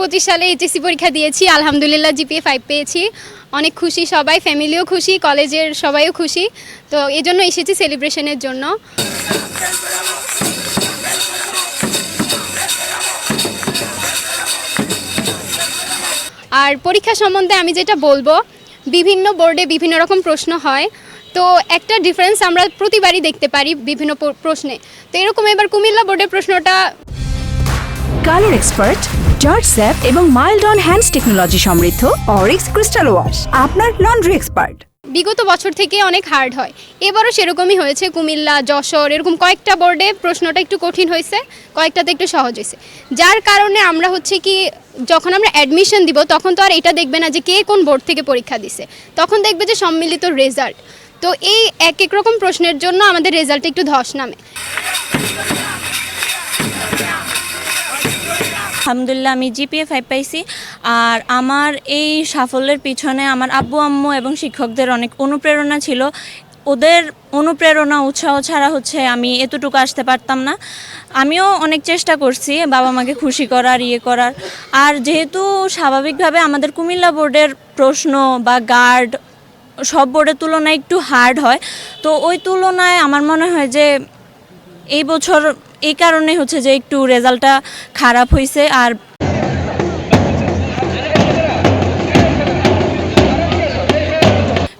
পঁচিশ সালে এইচএসসি পরীক্ষা দিয়েছি, আলহামদুলিল্লাহ জিপিএ ফাইভ পেয়েছি। অনেক খুশি সবাই ফ্যামিলিও খুশি কলেজের সবাইও খুশি। তো এই জন্য এসেছি সেলিব্রেশনের জন্য। আর পরীক্ষা সম্বন্ধে আমি যেটা বলব, বিভিন্ন বোর্ডে বিভিন্ন রকম প্রশ্ন হয়। তো একটা ডিফারেন্স আমরা প্রতিবারই দেখতে পারি বিভিন্ন প্রশ্নে। তো এরকম এবার কুমিল্লা বোর্ডের প্রশ্নটা কালার এক্সপার্ট জর্জ স্যাপ এবং মাইল্ড অন হ্যান্ডস টেকনোলজি সমৃদ্ধ অরিক্স ক্রিস্টাল ওয়াশ, আপনার লন্ড্রি এক্সপার্ট। বিগত বছর থেকে অনেক হার্ড হয়। এবারও সেরকমই হয়েছে কুমিল্লা, যশোর, এরকম কয়েকটা বোর্ডে প্রশ্নটা একটু কঠিন হয়েছে, কয়েকটাতে একটু সহজ হয়েছে। যার কারণে আমরা হচ্ছে কি, যখন আমরা অ্যাডমিশন দিব, তখন তো আর এটা দেখবে না যে কে কোন বোর্ড থেকে পরীক্ষা দিছে। তখন দেখবে যে সম্মিলিত রেজাল্ট তো এই এক এক রকম প্রশ্নের জন্য আমাদের রেজাল্টে একটু ধস নামে। আলহামদুলিল্লাহ, আমি জিপিএ ফাইভ পাইছি। আর আমার এই সাফল্যের পিছনে আমার আব্বু, আম্মু এবং শিক্ষকদের অনেক অনুপ্রেরণা ছিল। ওদের অনুপ্রেরণা, উৎসাহ ছাড়া হচ্ছে আমি এতটুকু আসতে পারতাম না। আমিও অনেক চেষ্টা করছি বাবা মাকে খুশি করার ইয়ে করার। আর যেহেতু স্বাভাবিকভাবে আমাদের কুমিল্লা বোর্ডের প্রশ্ন বা গার্ড সব বোর্ডের তুলনায় একটু হার্ড হয়, তো ওই তুলনায় আমার মনে হয় যে এই বছর এই কারণে হচ্ছে যে একটু রেজাল্টটা খারাপ হয়েছে আর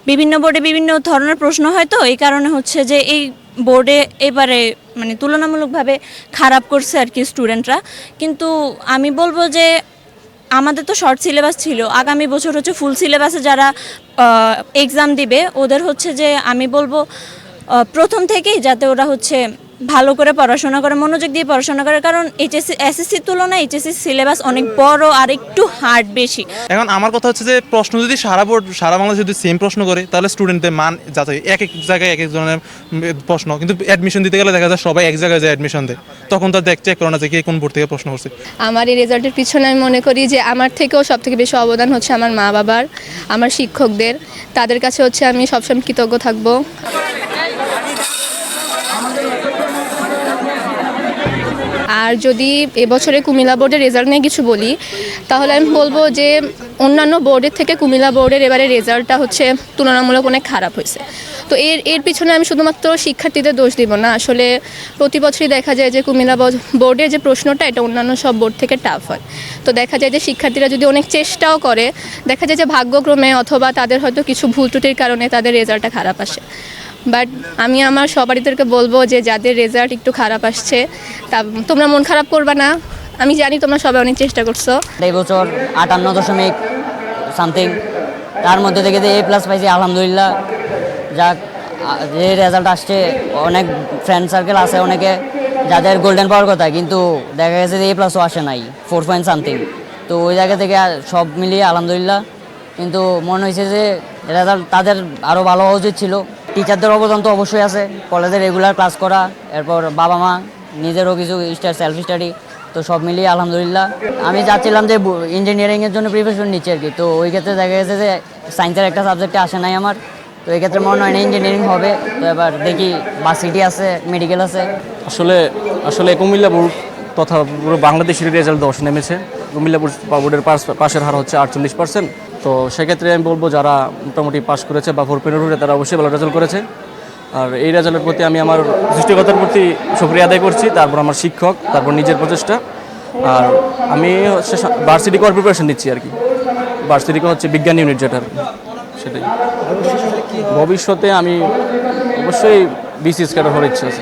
বিভিন্ন বোর্ডে বিভিন্ন ধরনের প্রশ্ন হয় তো, এই কারণে হচ্ছে যে এই বোর্ডে এবারে মানে তুলনামূলকভাবে খারাপ করছে আর কি স্টুডেন্টরা। কিন্তু আমি বলব যে আমাদের তো শর্ট সিলেবাস ছিল, আগামী বছর হচ্ছে ফুল সিলেবাসে যারা এক্সাম দিবে, ওদের হচ্ছে যে আমি বলব প্রথম থেকেই যাতে ওরা হচ্ছে ভালো করে পড়াশোনা করে মনোযোগ দিয়ে পড়াশোনা করে কারণ এইচএসসি এসএসসির তুলনায় এইচএসসি সিলেবাস অনেক বড় আর একটু হার্ড বেশি। এখন আমার কথা হচ্ছে যে প্রশ্ন যদি সারা বোর্ড সারা বাংলাদেশ যদি সেম প্রশ্ন করে তাহলে স্টুডেন্টদের মান যাতে এক এক জায়গায় এক এক ধরনের প্রশ্ন। কিন্তু অ্যাডমিশন দিতে গেলে দেখা যায় সবাই এক জায়গায় যায় অ্যাডমিশন দেয়। তখন তো দেখ চেক করে না যে কে কোন বোর্ড থেকে প্রশ্ন করছে। আমার এই রেজাল্টের পিছনে আমি মনে করি যে আমার থেকেও সব থেকে বেশি অবদান হচ্ছে আমার মা বাবার আমার শিক্ষকদের। তাদের কাছে হচ্ছে আমি সবসময় কৃতজ্ঞ থাকব। আর যদি এবছরে কুমিল্লা বোর্ডের রেজাল্ট নিয়ে কিছু বলি, তাহলে আমি বলব যে অন্যান্য বোর্ডের থেকে কুমিল্লা বোর্ডের এবারে রেজাল্টটা হচ্ছে তুলনামূলক অনেক খারাপ হয়েছে। তো এর এর পিছনে আমি শুধুমাত্র শিক্ষার্থীদের দোষ দিব না, আসলে প্রতি বছরই দেখা যায় যে কুমিল্লা বোর্ডের যে প্রশ্নটা, এটা অন্যান্য সব বোর্ড থেকে টাফ হয়। তো দেখা যায় যে শিক্ষার্থীরা যদি অনেক চেষ্টাও করে, দেখা যায় যে ভাগ্যক্রমে অথবা তাদের হয়তো কিছু ভুল ত্রুটির কারণে তাদের রেজাল্টটা খারাপ আসে। বাট আমি আমার সবারিদেরকে বলব যে যাদের রেজাল্ট একটু খারাপ আসছে, তা তোমরা মন খারাপ করবে না। আমি জানি তোমরা সবাই অনেক চেষ্টা করছ। এই বছর আটান্ন দশমিক সামথিং তার মধ্যে থেকে যে এ প্লাস পাইছি, আলহামদুলিল্লাহ। যাক, যে রেজাল্ট আসছে, অনেক ফ্রেন্ড সার্কেল আছে অনেকে, যাদের গোল্ডেন পাওয়ার কথা কিন্তু দেখা গেছে যে এ প্লাসও আসে নাই ফোর পয়েন্ট সামথিং তো ওই জায়গা থেকে সব মিলিয়ে আলহামদুলিল্লাহ। কিন্তু মনে হয়েছে যে রেজাল্ট তাদের আরও ভালো হওয়া উচিত ছিল। টিচারদের অবদান তো অবশ্যই আছে। কলেজে রেগুলার ক্লাস করা, এরপর বাবা মা নিজেরও কিছু সেলফ স্টাডি তো সব মিলিয়ে আলহামদুলিল্লাহ। আমি চাচ্ছিলাম যে ইঞ্জিনিয়ারিংয়ের জন্য প্রিপারেশন নিচ্ছি আর কি। তো ওই ক্ষেত্রে দেখা গেছে যে সায়েন্সের একটা সাবজেক্টে আসে নাই আমার। তো এই ক্ষেত্রে মনে হয় না ইঞ্জিনিয়ারিং হবে। তো এবার দেখি ভার্সিটি আছে মেডিকেল আছে। আসলে আসলে কুমিল্লা বোর্ড তথা পুরো বাংলাদেশের রেজাল্ট দশ নেমেছে। কুমিল্লা বোর্ড বোর্ডের পাশের হার হচ্ছে আটচল্লিশ পার্সেন্ট তো সেক্ষেত্রে আমি বলব যারা মোটামুটি পাস করেছে বা ফোর পয়েন্ট তারা অবশ্যই ভালো রেজাল্ট করেছে। আর এই রেজাল্টের প্রতি আমি আমার সৃষ্টিকতার প্রতি সুক্রিয়া আদায় করছি, তারপর আমার শিক্ষক, তারপর নিজের প্রচেষ্টা। আর আমি হচ্ছে ভার্সিটি কর প্রিপারেশন নিচ্ছি আর কি। ভার্সিটি হচ্ছে বিজ্ঞান ইউনিট যেটার সেটাই। ভবিষ্যতে আমি অবশ্যই বিসিএস ক্যাডার হওয়ার ইচ্ছা আছে।